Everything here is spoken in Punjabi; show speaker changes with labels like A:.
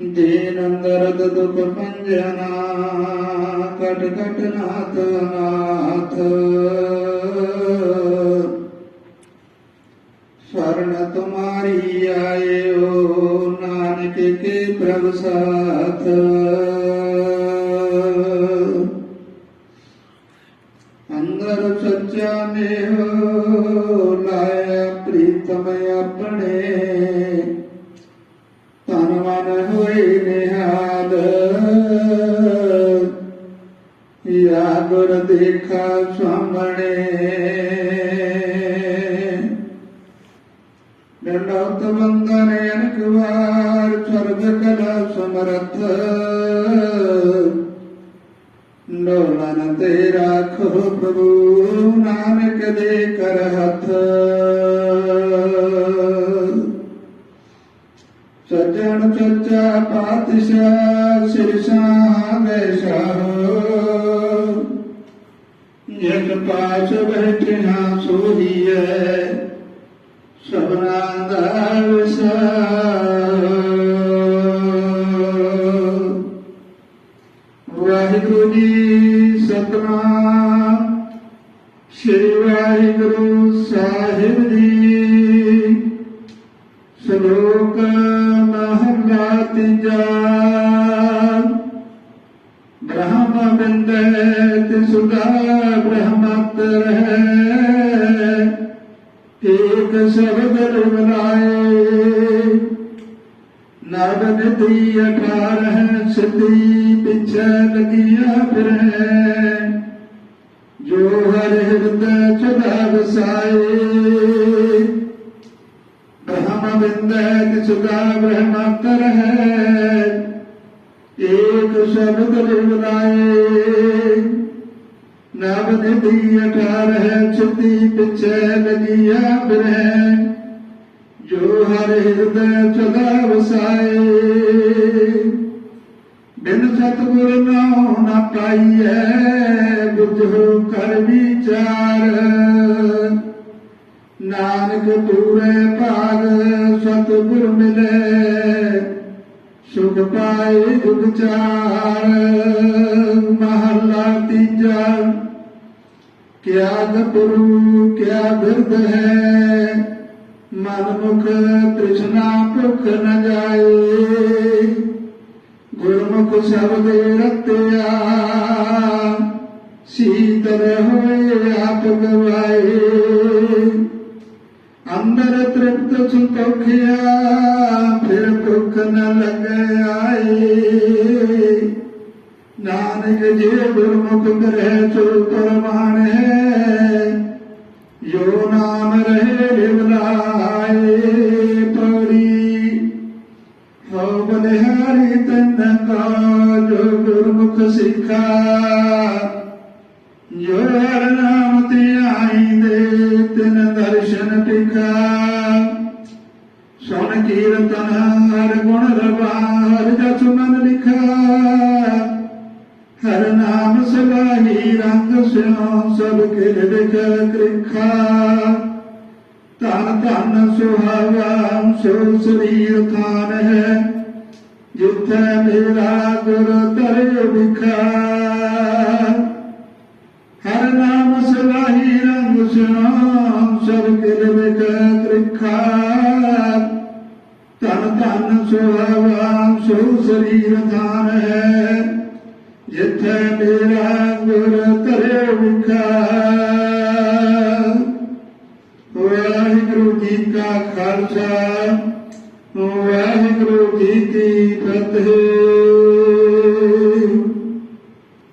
A: ਦੀਨ ਦਰਦ ਦੁਖ ਪੰਜਨਾ, ਕਟ ਕਟ ਨਾਥ ਨਾਥ। ਸ਼ਰਨ ਤੁਮਾਰੀ ਆਇਓ, ਨਾਨਕ ਕੇ ਪ੍ਰਭ ਸਾਥ। ਅੰਦਰ ਸੱਚਾ ਨੇ ਹੋ ਲਾਇਆ ਪ੍ਰੀਤਮ ਆਪਣੇ ਹੋਏ ਨਿਹਾਲ। ਯਾ ਗੁਰ ਦੇਖਾ ਸਾਹਮਣੇ। ਨਿਰਨੋਤ ਬੰਦਨ ਅਨਕ ਵਾਰ ਸਰਬ ਕਲਾ ਸਮਰਥ। ਨੋਲਨ ਤੇ ਰਾਖੋ ਪ੍ਰਭੂ ਨਾਨਕ ਦੇ ਕਰ ਹੱਥ ਸੱਜਣ ਸੱਚਾ ਪਾਤਸ਼ਾਹ ਸਿਰ ਸਾਂਗੇ ਸਾਹੋ। ਜਿਤ ਪਾਸ ਬੈਠਿਆ ਸੋਹੀਐ, ਸਭਨਾ ਦਾ ਵਿਸਾਰ। ਵਾਹਿਗੁਰੂ ਜੀ ਸਤਨਾਮ। ਸ੍ਰੀ ਵਾਹਿਗੁਰੂ ਸਾਹਿਬ ਸ਼ਲੋਕ ਮਹਲਾ ਤੀਜਾ ਬ੍ਰਹਮ ਬਿੰਦੇ ਤੇ ਸੁਦਾ ਬ੍ਰਹਮਤਰ ਹੈ ਏਕ ਸ਼ਬਦ ਰਮਨਾਏ ਨਰ ਅਠਾਰ ਹੈ ਸਤੀ ਪਿੱਛੇ ਲਗੀਆਂ ਫਿਰੈ। ਜੋ ਹਰ ਹਿਰਦੈ ਚੁਦਾ ਵਸਾਏ। ਬਿੰਦੈ ਤਿਸੁਦਾ ਹੈ। ਏਕ ਸ਼ਬਦ ਰਮਨਾਏ ਨਵ ਨਿਧੀ ਅਠਾਰਹ ਛਤੀ ਪਿਛੇ ਲਗੀਆ ਬਿਰਹਿ ਜੋ ਹਰ ਹਿਰਦੈ ਸਦਾ ਵਸਾਏ। ਬਿਨ ਸਤਗੁਰ ਨਾਉ ਨਾ ਪਾਈਐ, ਬੁਝੋ ਕਰ ਵਿਚਾਰ। ਨਾਨਕ ਪੂਰੇ ਭਾਗ ਸਤਗੁਰ ਮਿਲੇ, ਸੁਖ ਪਾਏ ਜੁਗ ਚਾਰ, ਮਹਲਾ ਤੀਜਾ। ਕਿਆ ਗਪਰੂ ਕਿਆ ਬਿਰਦ ਹੈ ਮਨ ਮੁਖ ਤ੍ਰਿਸ਼ਨਾ ਭੁਖ ਨ ਜਾਏ। ਗੁਰਮੁਖ ਸ਼ਬਦ ਰਤਿਆ, ਸੀਤਲ ਹੋਏ ਆਪ ਗਵਾਏ। ਅੰਦਰ ਤ੍ਰਿਪਤ ਸੰਤੋਖਿਆ ਫਿਰ ਭੁੱਖ ਨ ਲਗੇ ਆਏ ਨਾਨਕ ਜੇ ਗੁਰਮੁਖ ਗ੍ਰਹਿ ਸੋ ਪਰਮਾਨ ਹੈ ਜੋ ਨਾਮ ਰਹੇ ਲਿਵਲਾਏ ਪੜੀ ਹੋ ਬਲਿਹਾਰੀ ਤਨ ਕਾ ਜੋ ਗੁਰਮੁਖ ਸਿੱਖਾ ਜੋ ਹਰ ਨਾਮ ਨਾਮ ਸਲਾਹੀ ਰੰਗ ਸਿਉ, ਸਭ ਕੇ ਲਿਖ ਕ੍ਰਿਖਾ। ਤਨ ਤਨ ਸੁਹਾਵਾ ਸੋ ਸਰੀਰ ਥਾਨ ਹੈ। ਜਿੱਥੇ ਮੇਰਾ ਗੁਰ ਤਰਿ ਵਿਖਾ। ਹਰ ਨਾਮ ਸਲਾਹੀ ਰੰਗ ਸਿਉ, ਸਭ ਕੇ ਲਿਖ ਕ੍ਰਿਖਾ। ਧਨ ਤਨ ਸੁਹਾਵਾ ਸੋ ਸਰੀਰ ਥਾਨ ਹੈ। ਜਿੱਥੇ ਮੇਰਾ ਗੁਰ ਤਰੇ ਵਿਖਾ। ਵਾਹਿਗੁਰੂ ਜੀ ਕਾ ਖਾਲਸਾ ਵਾਹਿਗੁਰੂ ਜੀ ਕੀ ਫਤਿਹ।